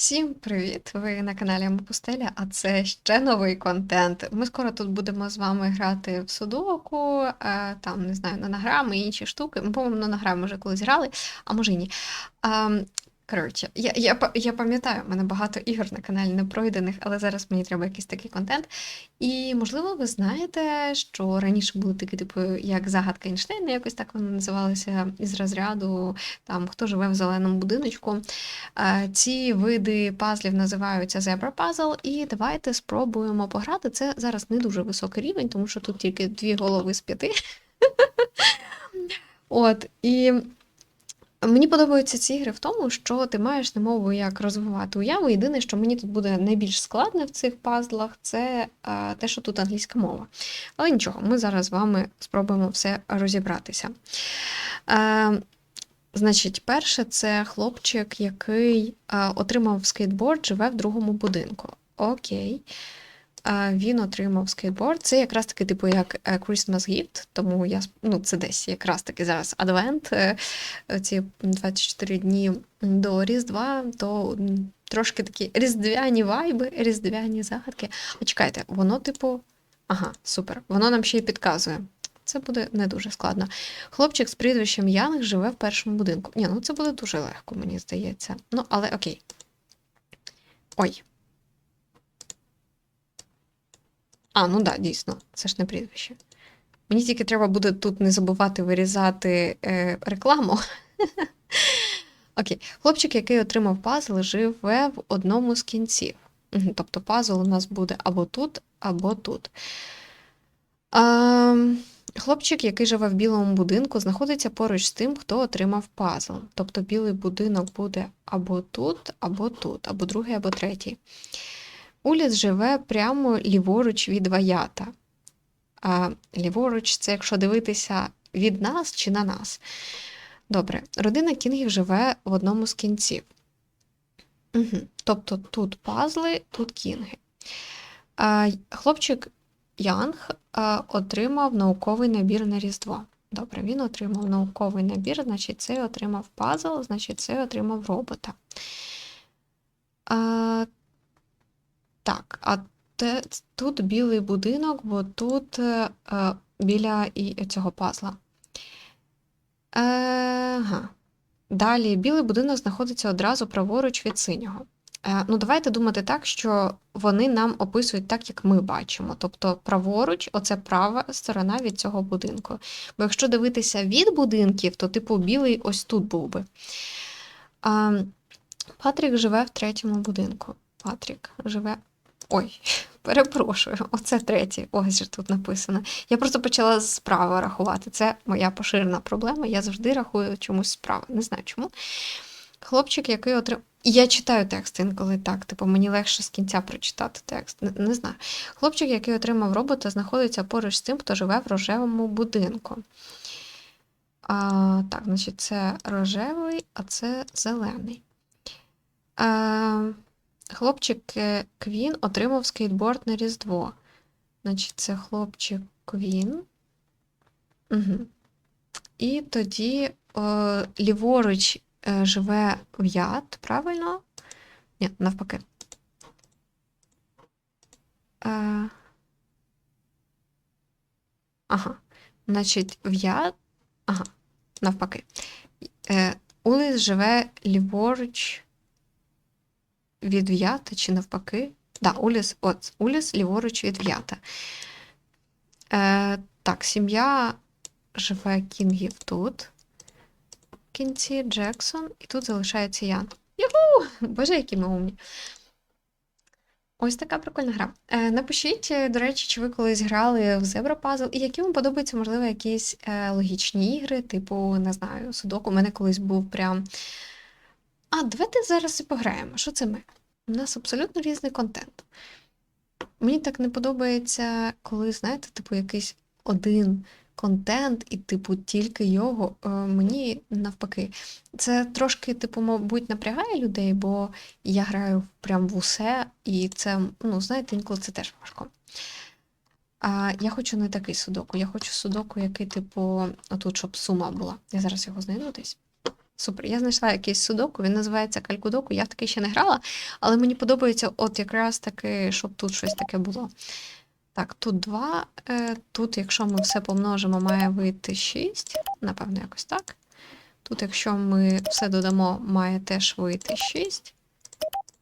Всім привіт! Ви на каналі Амопустеля, а це ще новий контент. Ми скоро тут будемо з вами грати в судоку, е, там, не знаю, нанограми і інші штуки. Ми, по-моєму, нанограми вже колись грали, а може і ні. Коротше, я, я, я пам'ятаю, в мене багато ігор на каналі не пройдених, але зараз мені треба якийсь такий контент. І, можливо, ви знаєте, що раніше були такі, типу, як загадка Ейнштейна, якось так вони називалися із розряду там хто живе в зеленому будиночку. Ці види пазлів називаються Zebra Puzzle, і давайте спробуємо пограти. Це зараз не дуже високий рівень, тому що тут тільки дві голови з п'яти. От, і мені подобаються ці ігри в тому, що ти маєш немову як розвивати уяву. Єдине, що мені тут буде найбільш складне в цих пазлах, це е, те, що тут англійська мова. Але нічого, ми зараз з вами спробуємо все розібратися. Е, Значить, перше, це хлопчик, який е, отримав скейтборд, живе в другому будинку. Окей. Він отримав скейтборд. Це якраз таки, типу, як е, Christmas gift, тому я ну, це десь якраз таки зараз адвент. е, Ці 24 дні до Різдва, то трошки такі різдвяні вайби, різдвяні загадки. А чекайте, воно, типу, ага, супер. Воно нам ще й підказує. Це буде не дуже складно. Хлопчик з прізвищем Янг живе в першому будинку. Ні, ну це буде дуже легко, мені здається. Ну, але окей. Ой. А, ну да, дійсно, це ж не прізвище. Мені тільки треба буде тут не забувати вирізати е, рекламу. Окей. Хлопчик, який отримав пазл, живе в одному з кінців. Тобто пазл у нас буде або тут, або тут. Ем, Хлопчик, який живе в білому будинку, знаходиться поруч з тим, хто отримав пазл. Тобто білий будинок буде або тут, або тут, або другий, або третій. Уліс живе прямо ліворуч від Ваята. А ліворуч це якщо дивитися від нас чи на нас. Добре, родина Кінгів живе в одному з кінців. Угу. Тобто тут пазли, тут кінги. А, хлопчик Янг а, отримав науковий набір на Різдво. Добре, він отримав науковий набір, значить, цей отримав пазл, значить, цей отримав робота. А, те, тут білий будинок, бо тут е, е, біля і цього пазла. Е, ага. Далі білий будинок знаходиться одразу праворуч від синього. Е, ну, давайте думати так, що вони нам описують так, як ми бачимо. Тобто праворуч, оце права сторона від цього будинку. Бо якщо дивитися від будинків, то, типу, білий ось тут був би. А, Патрік живе в третьому будинку. Патрік живе. Ой, перепрошую, оце третій. Ось же тут написано. Я просто почала справа рахувати. Це моя поширена проблема. Я завжди рахую чомусь справа. Не знаю чому. Хлопчик, який отримав. Я читаю текст інколи так, типу, мені легше з кінця прочитати текст. Не, не знаю. Хлопчик, який отримав робота, знаходиться поруч з тим, хто живе в рожевому будинку. А, так, значить, це рожевий, а це зелений. А, хлопчик е, Квін отримав скейтборд на Різдво. Значить, це хлопчик Квін. Угу. І тоді е, ліворуч е, живе в'ят, правильно? Ні, навпаки. Е, ага. Значить, в'ят. Ага, навпаки. Е, Улис живе ліворуч від в'ята чи навпаки. Да, Уліс, от, Уліс ліворуч від в'ята. Е, так, сім'я живе Кінгів тут. Кінці Джексон, і тут залишається Ян. Юху! Боже, які ми умні. Ось така прикольна гра. Е, напишіть, е, до речі, чи ви колись грали в Zebra Puzzle, і які вам подобаються, можливо, якісь е, логічні ігри, типу, не знаю, судоку. У мене колись був прям. А, давайте зараз і пограємо. Що це ми? У нас абсолютно різний контент. Мені так не подобається, коли, знаєте, типу, якийсь один контент, і, типу, тільки його. Е, Мені навпаки. Це трошки, типу, мабуть, напрягає людей, бо я граю прям в усе, і це, ну, знаєте, інколи це теж важко. А я хочу не такий судоку. Я хочу судоку, який, типу, отут, щоб сума була. Я зараз його знайду десь. Супер. Я знайшла якийсь судоку, він називається Калькудоку. Я в такий ще не грала, але мені подобається, от якраз таки, щоб тут щось таке було. Так, тут 2. Е, тут, якщо ми все помножимо, має вийти 6. Напевно, якось так. Тут, якщо ми все додамо, має теж вийти 6.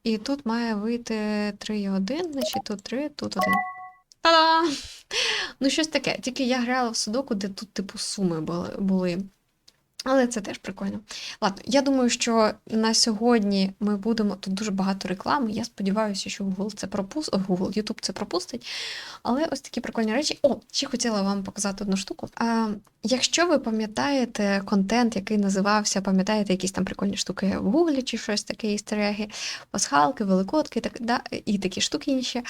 І тут має вийти 3 і 1, значить тут 3, тут 1. Та-да! Ну, щось таке. Тільки я грала в судоку, де тут, типу, суми були. Але це теж прикольно. Ладно, я думаю, що на сьогодні ми будемо. Тут дуже багато реклами. Я сподіваюся, що Google це пропустить. Google, YouTube це пропустить. Але ось такі прикольні речі. О, ще хотіла вам показати одну штуку. А, Якщо ви пам'ятаєте контент, який називався, пам'ятаєте якісь там прикольні штуки в Гуглі чи щось таке, істеріги, пасхалки, великодки так, да, і такі штуки інші.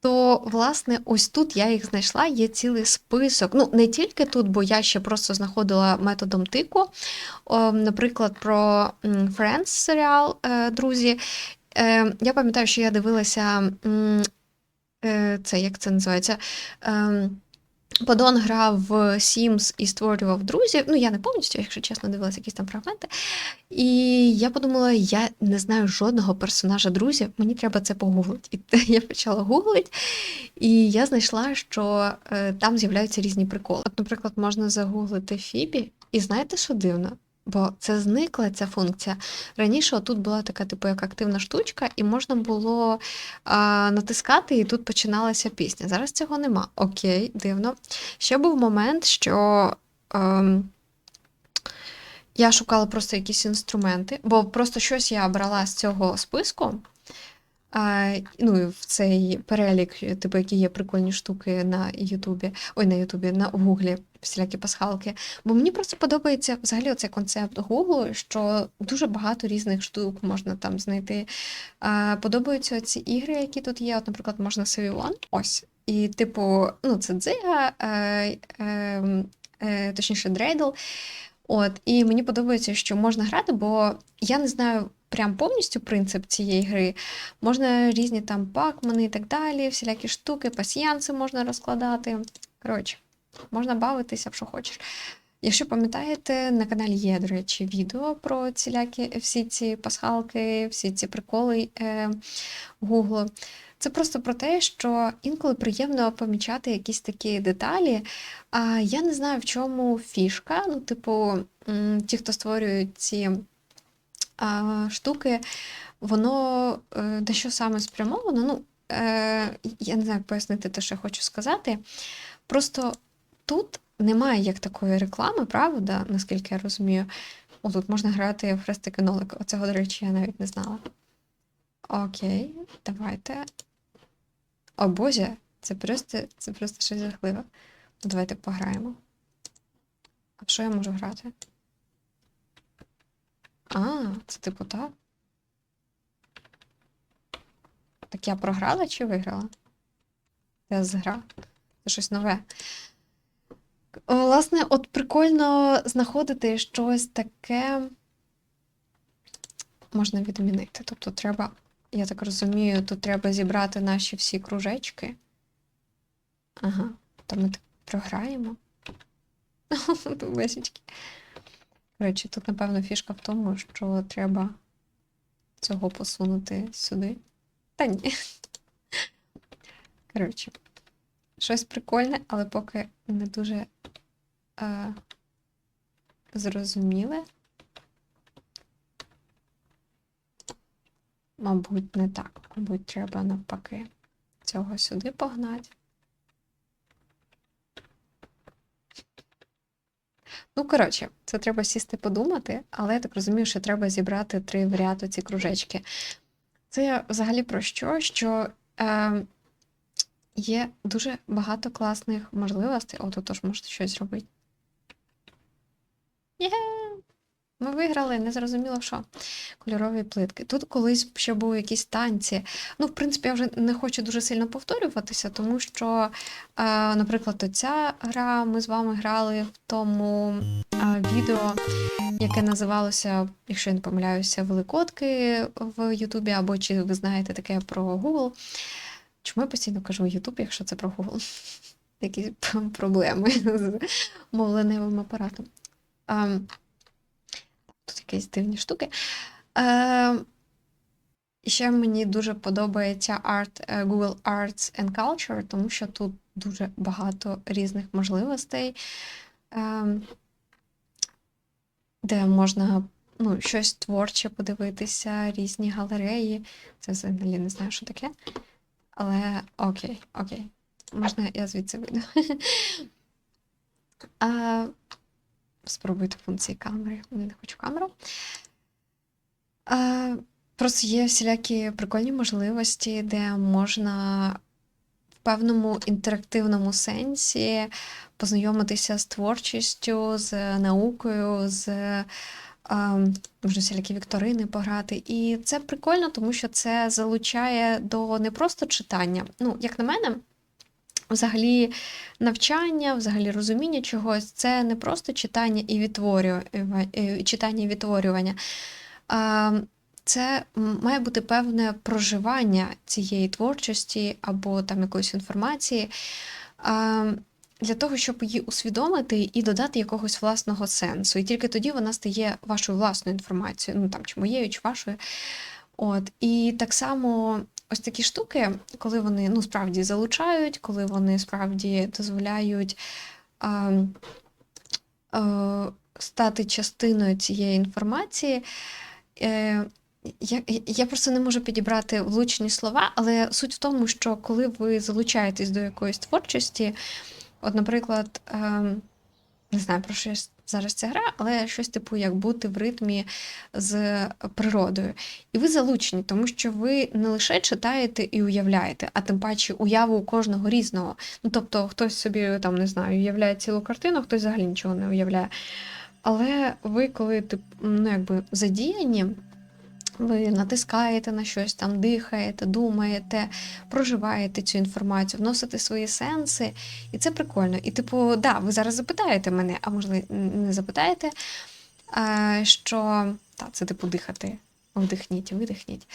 То, власне, ось тут я їх знайшла, є цілий список. Ну, не тільки тут, бо я ще просто знаходила методом тику. Наприклад, про Friends серіал е, Друзі. Е, Я пам'ятаю, що я дивилася е, це, як це називається? Падон грав Sims і створював друзів. Ну, я не повністю, якщо чесно, дивилася якісь там фрагменти. І я подумала, я не знаю жодного персонажа друзів, мені треба це погуглити. І я почала гуглити, і я знайшла, що е, там з'являються різні приколи. От, наприклад, можна загуглити Фібі, і знаєте, що дивно? Бо це зникла ця функція. Раніше тут була така, типу, як активна штучка, і можна було а, натискати, і тут починалася пісня. Зараз цього нема. Окей, дивно. Ще був момент, що. Ем, я шукала просто якісь інструменти, бо просто щось я брала з цього списку. А, ну, в цей перелік, типу, які є прикольні штуки на Ютубі, ой, на Ютубі, на Гуглі, всілякі пасхалки. Бо мені просто подобається взагалі оцей концепт Гуглу, що дуже багато різних штук можна там знайти. А, Подобаються ці ігри, які тут є. От, наприклад, можна Севівон. Ось. І, типу, ну, це дзига, е, е, е, точніше, дрейдл. От, і мені подобається, що можна грати, бо я не знаю прям повністю принцип цієї гри. Можна різні там пакмани і так далі, всілякі штуки, пасіянси можна розкладати. Коротше, можна бавитися, що хочеш. Якщо пам'ятаєте, на каналі є, до речі, відео про цілякі всі ці пасхалки, всі ці приколи е, Google. Це просто про те, що інколи приємно помічати якісь такі деталі. А я не знаю, в чому фішка. Ну, типу, ті, хто створюють ці штуки, воно е, дещо саме спрямовано. Ну, е, я не знаю, пояснити те, що я хочу сказати. Просто тут немає як такої реклами, правда, наскільки я розумію. О, тут можна грати в хрестики нолик. Оцього, до речі, я навіть не знала. Окей, давайте. О, Боже, це просто, це просто щось жахливе. Ну, давайте пограємо. А що я можу грати? А, це типу так? Так я програла чи виграла? Я згра. Це щось нове. Власне, от прикольно знаходити щось таке можна відмінити. Тобто треба, я так розумію, тут треба зібрати наші всі кружечки. Ага, то ми так програємо. Бесічки. Коротше, тут, напевно, фішка в тому, що треба цього посунути сюди. Та ні. Коротше, щось прикольне, але поки не дуже е, зрозуміле. Мабуть, не так. Мабуть, треба навпаки цього сюди погнати. Ну, коротше, це треба сісти подумати, але я так розумію, що треба зібрати три в ряд ці кружечки. Це взагалі про що? Що е, є дуже багато класних можливостей. О, теж можете щось зробити. Є! Ми виграли, не зрозуміло що. Кольорові плитки. Тут колись ще були якісь танці. Ну, в принципі, я вже не хочу дуже сильно повторюватися, тому що, е, наприклад, оця гра ми з вами грали в тому е, відео, яке називалося, якщо я не помиляюся, Великодки в Ютубі, або чи ви знаєте таке про Google. Чому я постійно кажу Ютуб, якщо це про Google? Якісь проблеми з мовленевим апаратом. Тут якісь дивні штуки. Е, ще мені дуже подобається арт, е, Google Arts and Culture, тому що тут дуже багато різних можливостей, е, де можна ну, щось творче подивитися, різні галереї. Це взагалі не знаю, що таке. Але окей, окей. Можна я звідси вийду. Спробуйте функції камери. Я не хочу камеру. А, просто є всілякі прикольні можливості, де можна в певному інтерактивному сенсі познайомитися з творчістю, з наукою, з а, можна всілякі вікторини пограти. І це прикольно, тому що це залучає до не просто читання. Ну, як на мене, взагалі навчання, взагалі розуміння чогось це не просто читання і відтворювання, читання і відтворювання. Це має бути певне проживання цієї творчості або там якоїсь інформації. Для того, щоб її усвідомити і додати якогось власного сенсу. І тільки тоді вона стає вашою власною інформацією, ну там чи моєю, чи вашою. От. І так само ось такі штуки, коли вони ну, справді залучають, коли вони справді дозволяють а, а, стати частиною цієї інформації. Е, я я просто не можу підібрати влучні слова, але суть в тому, що коли ви залучаєтесь до якоїсь творчості, От, наприклад, ем, не знаю, про що зараз ця гра, але щось типу, як бути в ритмі з природою. І ви залучені, тому що ви не лише читаєте і уявляєте, а тим паче уяву у кожного різного. Ну, тобто, хтось собі там не знаю, уявляє цілу картину, хтось взагалі нічого не уявляє. Але ви, коли тип, ну, якби задіяні. Ви натискаєте на щось, там дихаєте, думаєте, проживаєте цю інформацію, вносите свої сенси, і це прикольно. І, типу, да, ви зараз запитаєте мене, а можливо, не запитаєте, що так, це типу дихати. Вдихніть, видихніть.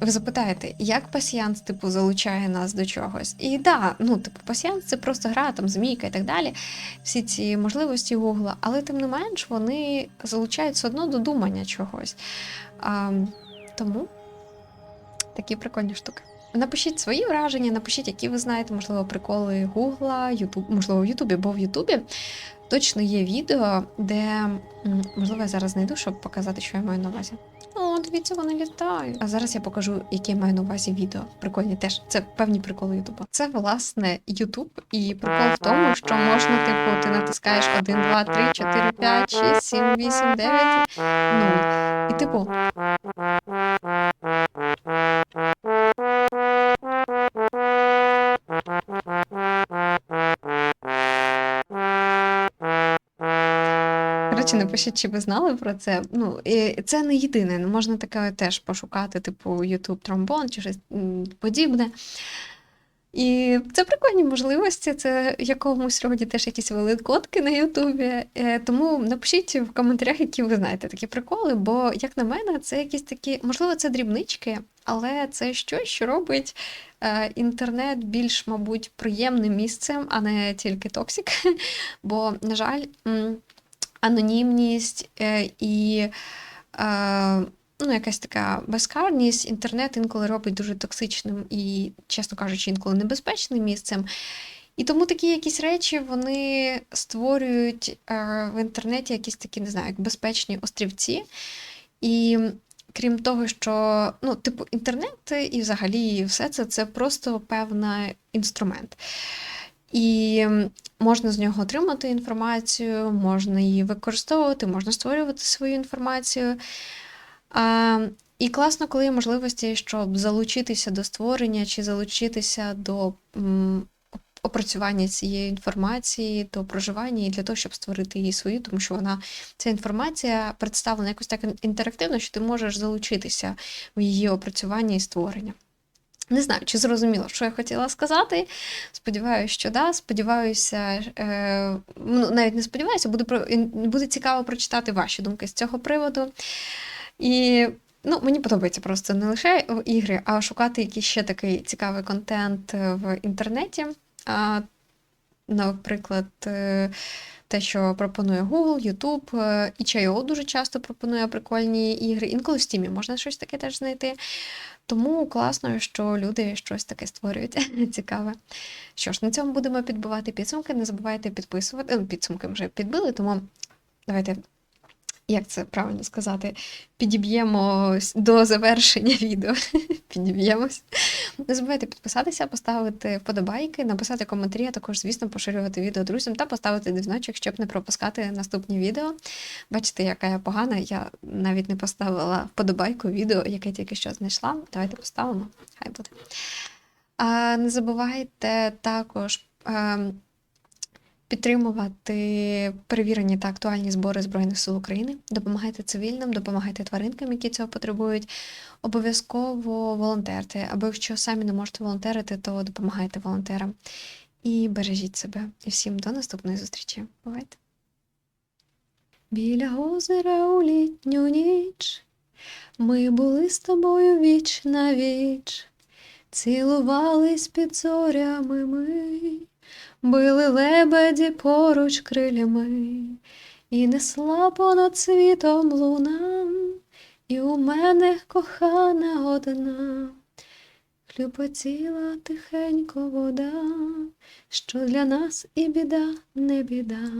Ви запитаєте, як пасіянс типу, залучає нас до чогось? І да, ну, типу, пасіянс це просто гра, там, змійка і так далі, всі ці можливості Гугла, але тим не менш вони залучають все одно до думання чогось. А, Тому такі прикольні штуки. Напишіть свої враження, напишіть, які ви знаєте, можливо, приколи Гугла, Ютуб, можливо, в Ютубі, бо в Ютубі точно є відео, де, можливо, я зараз знайду, щоб показати, що я маю на увазі. О, дивіться, вони літають. А зараз я покажу, які я маю на увазі відео. Прикольні теж. Це певні приколи Ютуба. Це, власне, Ютуб, і прикол в тому, що можна, типу, ти натискаєш 1, 2, 3, 4, 5, 6, 7, 8, 9, 0. І типу. Речі, напишіть, чи ви знали про це. Ну, і Це не єдине. Можна таке теж пошукати, типу YouTube тромбон чи щось подібне. І це прикольні можливості. Це якомусь роді теж якісь великодки на Ютубі. Е, тому напишіть в коментарях, які ви знаєте такі приколи, бо, як на мене, це якісь такі, можливо, це дрібнички, але це щось, що робить е, інтернет більш, мабуть, приємним місцем, а не тільки токсик. Бо, на жаль, анонімність е, і е, ну, якась така безкарність. Інтернет інколи робить дуже токсичним і, чесно кажучи, інколи небезпечним місцем. І тому такі якісь речі вони створюють е, в інтернеті якісь такі, не знаю, як безпечні острівці. І крім того, що ну, типу, інтернет і взагалі все це це просто певний інструмент. І можна з нього отримати інформацію, можна її використовувати, можна створювати свою інформацію. А, І класно, коли є можливості, щоб залучитися до створення чи залучитися до опрацювання цієї інформації, до проживання і для того, щоб створити її свою, тому що вона ця інформація представлена якось так інтерактивно, що ти можеш залучитися в її опрацювання і створення. Не знаю, чи зрозуміло, що я хотіла сказати. Сподіваюся, що да. Сподіваюся, е, ну, навіть не сподіваюся, буде про буде цікаво прочитати ваші думки з цього приводу. І ну, мені подобається просто не лише ігри, а шукати якийсь ще такий цікавий контент в інтернеті. Наприклад, е, те, що пропонує Google, YouTube, е, і дуже часто пропонує прикольні ігри. Інколи в Steam можна щось таке теж знайти. Тому класно, що люди щось таке створюють цікаве. Що ж, на цьому будемо підбивати підсумки. Не забувайте підписувати. Ну, підсумки вже підбили, тому давайте. Як це правильно сказати? Підіб'ємо до завершення відео. Підіб'ємось. Не забувайте підписатися, поставити вподобайки, написати коментарі, а також, звісно, поширювати відео друзям та поставити дзвіночок, щоб не пропускати наступні відео. Бачите, яка я погана. Я навіть не поставила вподобайку відео, яке тільки що знайшла. Давайте поставимо. Хай буде. А, не забувайте також. Підтримувати перевірені та актуальні збори Збройних сил України, допомагайте цивільним, допомагайте тваринкам, які цього потребують. Обов'язково волонтерте, або якщо самі не можете волонтерити, то допомагайте волонтерам. І бережіть себе. І всім до наступної зустрічі. Бувайте! Біля озера у літню ніч ми були з тобою віч на віч, цілувались під зорями ми. Били лебеді поруч крилями, і несла понад світом луна, і у мене кохана одна, хлюпотіла тихенько вода, що для нас і біда, не біда.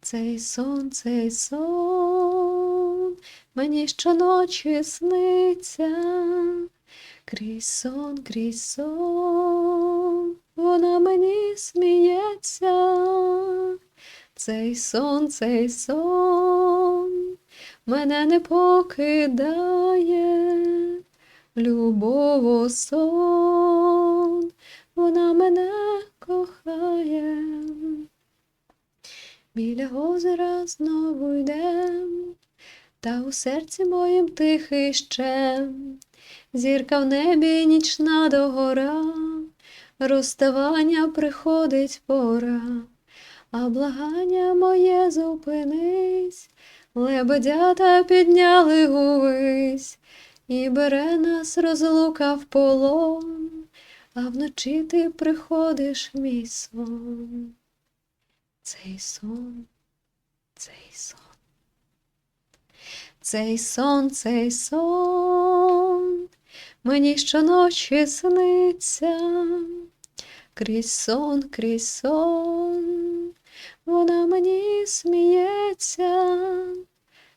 Цей сон, цей сон, мені щоночі сниться, крізь сон, крізь сон вона мені сміється, цей сон, цей сон мене не покидає, любово сон, вона мене кохає. Біля озера знову йдем, та у серці моїм тихий щем, зірка в небі нічна догора розставання приходить пора, а благання моє зупинись, лебедята підняли гувись, і бере нас розлука в полон, а вночі ти приходиш мій сон. Цей сон, цей сон. Цей сон, цей сон, мені щоночі сниться, крізь сон, крізь сон, вона мені сміється,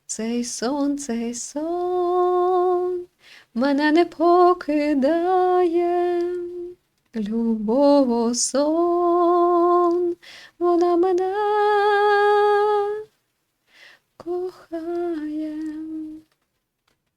цей сон, цей сон, мене не покидає, любово сон, вона мене кохає.